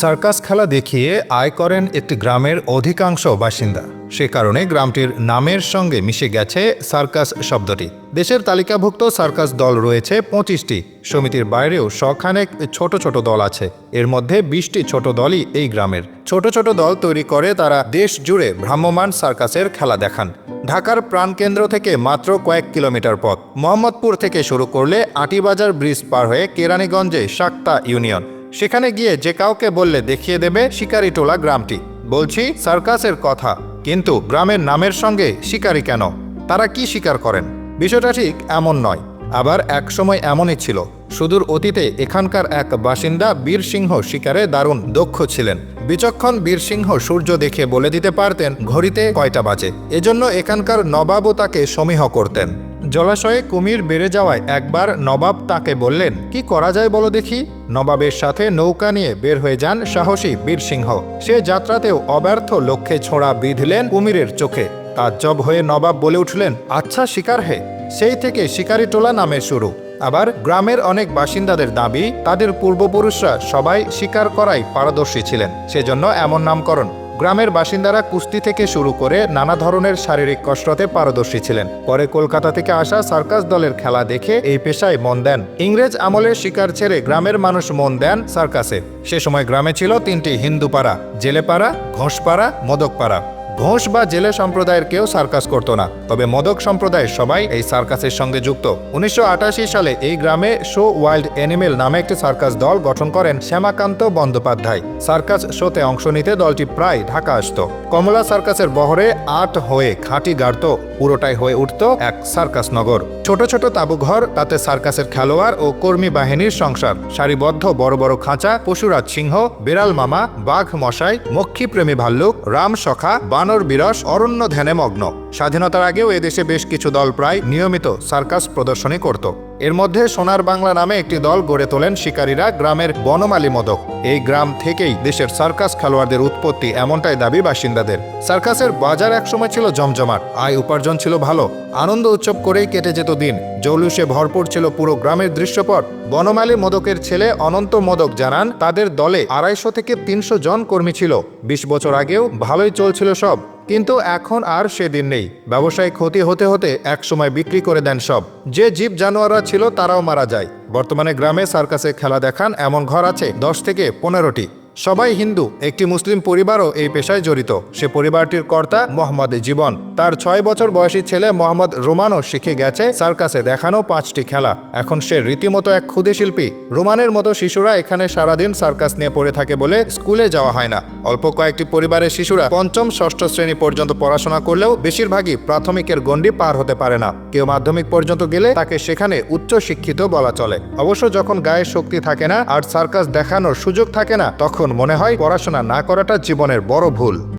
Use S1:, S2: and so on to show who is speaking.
S1: Circus খেলা দেখিয়ে আয় করেন একটি গ্রামের অধিকাংশ বাসিন্দা। সে কারণে গ্রামটির নামের সঙ্গে মিশে গেছে সার্কাস শব্দটি। দেশের তালিকাভুক্ত সার্কাস দল রয়েছে পঁচিশটি। সমিতির বাইরেও শখানেক ছোট ছোট দল আছে। এর মধ্যে বিশটি ছোট দলই এই গ্রামের। ছোট ছোট দল তৈরি করে তারা দেশ জুড়ে ভ্রাম্যমাণ সার্কাসের খেলা দেখান। ঢাকার প্রাণকেন্দ্র থেকে মাত্র কয়েক কিলোমিটার পথ। মোহাম্মদপুর থেকে শুরু করলে আটিবাজার ব্রিজ পার হয়ে কেরানীগঞ্জে সাক্তা ইউনিয়ন। সেখানে গিয়ে যে কাউকে বললে দেখিয়ে দেবে শিকারিটোলা গ্রামটি। বলছি, সার্কাসের কথা। কিন্তু গ্রামের নামের সঙ্গে শিকারি কেন? তারা কি শিকার করেন? বিষয়টা ঠিক এমন নয়। আবার এক সময় এমনই ছিল। সুদূর অতীতে এখানকার এক বাসিন্দা বীর সিংহ শিকারে দারুণ দক্ষ ছিলেন। বিচক্ষণ বীর সিংহ সূর্য দেখে বলে দিতে পারতেন, ঘড়িতে কয়টা বাজে। এজন্য এখানকার নবাবও তাকে সমীহ করতেন। জলাশয়ে কুমির বেড়ে যাওয়ায় একবার নবাব তাকে বললেন, কি করা যায় বলো দেখি? নবাবের সাথে নৌকা নিয়ে বের হয়ে যান সাহসী বীর সিংহ। সে যাত্রাতেও অব্যর্থ লক্ষ্যে ছোড়া বিঁধলেন কুমিরের চোখে। তাজ্জব হয়ে নবাব বলে উঠলেন আচ্ছা শিকার হে, সেই থেকে শিকারি টোলা নামে শুরু। আবার গ্রামের অনেক বাসিন্দাদের দাবি, তাদের পূর্বপুরুষরা সবাই শিকার করাই পারদর্শী ছিলেন। সেজন্য এমন নামকরণ গ্রামের বাসিন্দারা কুস্তি থেকে শুরু করে নানা ধরনের শারীরিক কসরতে পারদর্শী ছিলেন। পরে কলকাতা থেকে আসা সার্কাস দলের খেলা দেখে এই পেশায় মন দেন। ইংরেজ আমলের শিকার ছেড়ে গ্রামের মানুষ মন দেন সার্কাসে। সে সময় গ্রামে ছিল তিনটি হিন্দু পাড়া জেলেপাড়া, ঘোষপাড়া, মদকপাড়া। ঘোষ বা জেলে সম্প্রদায়ের কেউ সার্কাস করত না। তবে মদক সম্প্রদায়ের সবাই এই সার্কাসের সঙ্গে যুক্ত। উনিশশো আটাশি সালে এই গ্রামে শো ওয়াইল্ড অ্যানিমেল নামে একটি সার্কাস দল গঠন করেন শ্যামাকান্ত বন্দ্যোপাধ্যায়। সার্কাস শোতে অংশ নিতে দলটি প্রায় ঢাকা আসত। কমলা সার্কাসের বহরে আট হয়ে খাঁটি গাড়ত, পুরোটাই হয়ে উঠত এক সার্কাস নগর। ছোট ছোট তাঁবুঘর, তাতে সার্কাসের খেলোয়াড় ও কর্মী বাহিনীর সংসার। সারিবদ্ধ বড় বড় খাঁচা, পশুরাজ সিংহ, বিড়াল মামা, বাঘ মশাই মক্ষী প্রেমী ভাল্লুক, রাম সখা, বানর বিরস, অরণ্য ধ্যানে মগ্ন। স্বাধীনতার আগেও এদেশে বেশ কিছু দল প্রায় নিয়মিত সার্কাস প্রদর্শনী করত। এর মধ্যে সোনার বাংলা নামে একটি দল গড়ে তোলেন শিকারীরা গ্রামের বনমালী মদক। এই গ্রাম থেকেই দেশের সার্কাস খেলোয়াড়দের উৎপত্তি এমনটাই দাবি বাসিন্দাদের। সার্কাসের বাজার একসময় ছিল জমজমাট, আয় উপার্জন ছিল ভালো, আনন্দ উৎসব করেই কেটে যেত দিন। জৌলুসে ভরপুর ছিল পুরো গ্রামের দৃশ্যপট। বনমালী মদকের ছেলে অনন্ত মদক জানান, তাদের দলে আড়াইশো থেকে তিনশো জন কর্মী ছিল। বিশ বছর আগেও ভালোই চলছিল সব। কিন্তু এখন আর সেদিন নেই। ব্যবসায় ক্ষতি হতে হতে একসময় বিক্রি করে দেন সব। যে জীব জানোয়াররা ছিল তারাও মারা যায়। বর্তমানে গ্রামে সার্কাসে খেলা দেখান এমন ঘর আছে দশ থেকে পনেরোটি। সবাই হিন্দু, একটি মুসলিম পরিবারও এই পেশায় জড়িত। সে পরিবারটির কর্তা মোহাম্মদ জীবন। তার ছয় বছর বয়সী ছেলে মোহাম্মদ রোমানও শিখে গেছে সার্কাসে দেখানো পাঁচটি খেলা। এখন সে রীতিমতো এক ক্ষুদে শিল্পী। রোমানের মতো শিশুরা এখানে সারাদিন সার্কাস নিয়ে পড়ে থাকে বলে স্কুলে যাওয়া হয় না। অল্প কয়েকটি পরিবারের শিশুরা পঞ্চম, ষষ্ঠ শ্রেণি পর্যন্ত পড়াশোনা করলেও বেশিরভাগই প্রাথমিকের গণ্ডি পার হতে পারে না। কেউ মাধ্যমিক পর্যন্ত গেলে তাকে সেখানে উচ্চ শিক্ষিত বলা চলে। অবশ্য যখন গায়ে শক্তি থাকে না আর সার্কাস দেখানোর সুযোগ থাকে না, তখন মনে হয় পড়াশোনা না করাটা জীবনের বড় ভুল।